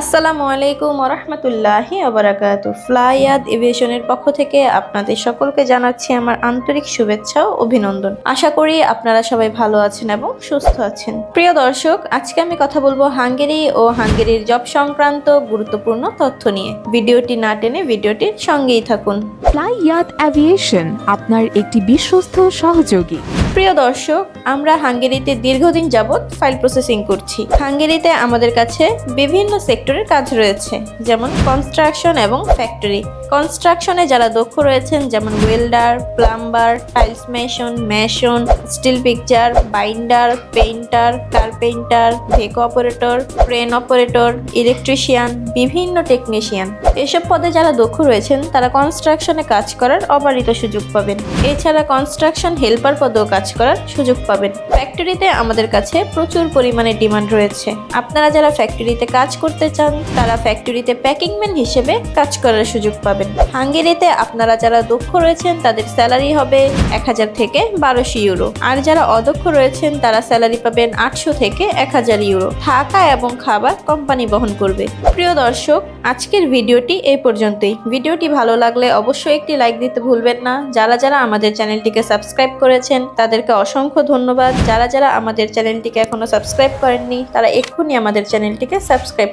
আসসালামু আলাইকুম ওরহমতুল্লাহি ওবরাকাত। ফ্লাইয়াদ এভিয়েশনের পক্ষ থেকে আপনাদের সকলকে জানাচ্ছি আমার আন্তরিক শুভেচ্ছা ও অভিনন্দন। আশা করি আপনারা সবাই ভালো আছেন এবং সুস্থ আছেন। প্রিয় দর্শক আজকে আমি কথা বলব হাঙ্গেরি ও হাঙ্গেরির জব সংক্রান্ত গুরুত্বপূর্ণ তথ্য নিয়ে। ভিডিওটি না টেনে ভিডিওটির সঙ্গেই থাকুন। ফ্লাই ইয়াত অ্যাভিয়েশন আপনার একটি বিশ্বস্ত সহযোগী। প্রিয় দর্শক আমরা হাঙ্গেরিতে দীর্ঘদিন যাবৎ ফাইল প্রসেসিং করছি। হাঙ্গেরিতে আমাদের কাছে বিভিন্ন সেক্টরের কাজ রয়েছে, যেমন কনস্ট্রাকশন এবং ফ্যাক্টরি কনস্ট্রাকশনে যারা দক্ষ রয়েছেন, যেমন welder plumber tiles mason mason steel picture binder painter carpenter ভেকো operator crane operator electrician বিভিন্ন টেকনিশিয়ান এসব পদে যারা দক্ষ রয়েছেন, তারা কনস্ট্রাকশনে কাজ করার অবারিত সুযোগ পাবেন। এছাড়া কনস্ট্রাকশন হেল্পার পদেও কাজ করার সুযোগ পাবেন। ফ্যাক্টরিতে আমাদের কাছে প্রচুর পরিমাণে ডিমান্ড রয়েছে। আপনারা যারা ফ্যাক্টরিতে কাজ করতে চান, তারা ফ্যাক্টরিতে প্যাকিংম্যান হিসেবে কাজ করার সুযোগ পাবেন। হাঙ্গেরিতে আপনারা যারা দক্ষ রয়েছেন, তাদের স্যালারি হবে এক হাজার থেকে বারোশো ইউরো আর যারা অদক্ষ রয়েছেন, তারা স্যালারি পাবেন আটশো থেকে এক হাজার ইউরো থাকা এবং খাবার কোম্পানি বহন করবে। প্রিয় দর্শক, আজকের ভিডিওটি এই পর্যন্তই। ভিডিওটি ভালো লাগলে অবশ্যই একটি লাইক দিতে ভুলবেন না। যারা যারা আমাদের চ্যানেলটিকে সাবস্ক্রাইব করেছেন, তাদেরকে অসংখ্য ধন্যবাদ। যারা যারা আমাদের চ্যানেলটিকে এখনও সাবস্ক্রাইব করেননি, তারা এক্ষুনি আমাদের চ্যানেলটিকে সাবস্ক্রাইব